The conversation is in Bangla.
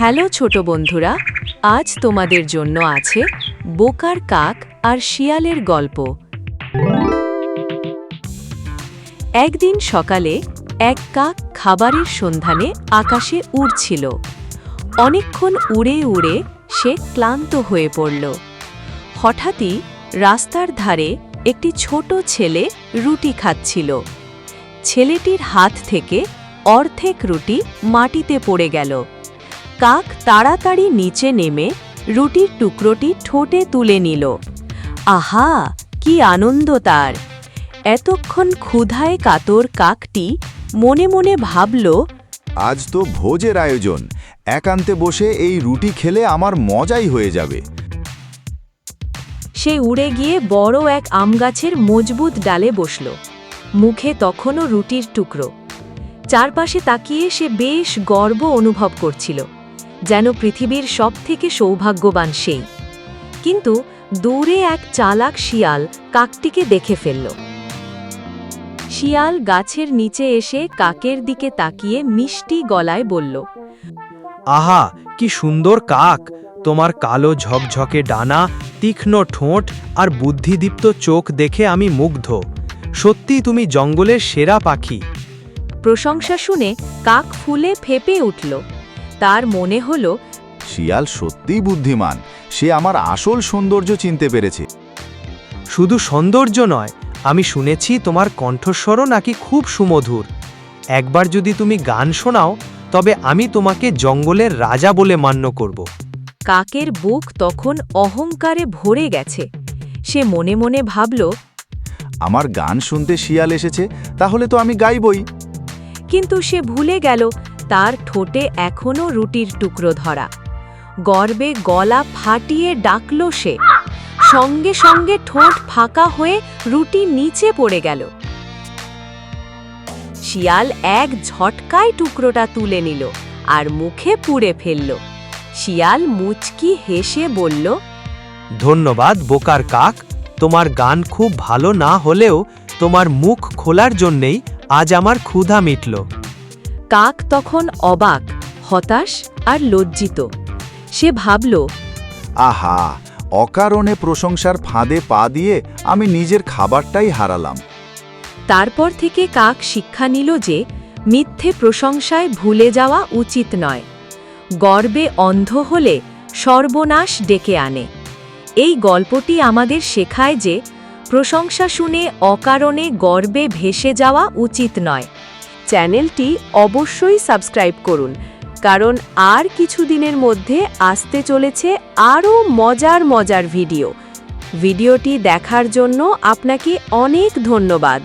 হ্যালো ছোট বন্ধুরা, আজ তোমাদের জন্য আছে বোকার কাক আর শিয়ালের গল্প। একদিন সকালে এক কাক খাবারের সন্ধানে আকাশে উড়ছিল। অনেকক্ষণ উড়ে উড়ে সে ক্লান্ত হয়ে পড়ল। হঠাৎই রাস্তার ধারে একটি ছোট ছেলে রুটি খাচ্ছিল। ছেলেটির হাত থেকে অর্ধেক রুটি মাটিতে পড়ে গেল। কাক তাড়াতাড়ি নিচে নেমে রুটির টুকরোটি ঠোঁটে তুলে নিল। আহা কি আনন্দ তার। এতক্ষণ ক্ষুধায় কাতর কাকটি মনে মনে ভাবল আজ তো ভোজের আয়োজন। একান্তে বসে এই রুটি খেলে আমার মজাই হয়ে যাবে। সে উড়ে গিয়ে বড় এক আমগাছের মজবুত ডালে বসল। মুখে তখনও রুটির টুকরো। চারপাশে তাকিয়ে সে বেশ গর্ব অনুভব করছিল। যেন পৃথিবীর সবথেকে সৌভাগ্যবান সেই। কিন্তু দূরে এক চালাক শিয়াল কাকটিকে দেখে ফেলল। শিয়াল গাছের নিচে এসে কাকের দিকে তাকিয়ে মিষ্টি গলায় বলল আহা কি সুন্দর কাক! তোমার কালো ঝকঝকে ডানা তীক্ষ্ণ ঠোঁট আর বুদ্ধিদীপ্ত চোখ দেখে আমি মুগ্ধ। সত্যি তুমি জঙ্গলের সেরা পাখি! প্রশংসা শুনে কাক ফুলে ফেপে উঠল। তার মনে হল শিয়াল সত্যিই বুদ্ধিমান। সে আমার আসল সৌন্দর্য চিনতে পেরেছে। শুধু সৌন্দর্য নয় আমি শুনেছি তোমার কণ্ঠস্বরও নাকি খুব সুমধুর। একবার যদি তুমি গান শোনাও তবে আমি তোমাকে জঙ্গলের রাজা বলে মান্য করব। কাকের বুক তখন অহংকারে ভরে গেছে। সে মনে মনে ভাবল আমার গান শুনতে শিয়াল এসেছে তাহলে তো আমি গাইবই। কিন্তু সে ভুলে গেল তার ঠোঁটে এখনও রুটির টুকরো ধরা। গর্বে গলা ফাটিয়ে ডাকল সে। সঙ্গে সঙ্গে ঠোঁট ফাঁকা হয়ে রুটি নিচে পড়ে গেল। শিয়াল এক ঝটকায় টুকরোটা তুলে নিল আর মুখে পুড়ে ফেলল। শিয়াল মুচকি হেসে বলল, ধন্যবাদ, বোকার কাক। তোমার গান খুব ভালো না হলেও তোমার মুখ খোলার জন্যেই আজ আমার ক্ষুধা মিটল। কাক তখন অবাক হতাশ আর লজ্জিত। সে ভাবল আহা অকারণে প্রশংসার ফাঁদে পা দিয়ে আমি নিজের খাবারটাই হারালাম। তারপর থেকে কাক শিক্ষা নিল যে মিথ্যে প্রশংসায় ভুলে যাওয়া উচিত নয়। গর্বে অন্ধ হলে সর্বনাশ ডেকে আনে। এই গল্পটি আমাদের শেখায় যে প্রশংসা শুনে অকারণে গর্বে ভেসে যাওয়া উচিত নয়। চ্যানেলটি অবশ্যই সাবস্ক্রাইব করুন, কারণ আর কিছু দিনের মধ্যে আসতে চলেছে আরও মজার মজার ভিডিও। ভিডিওটি দেখার জন্য আপনাকে অনেক ধন্যবাদ।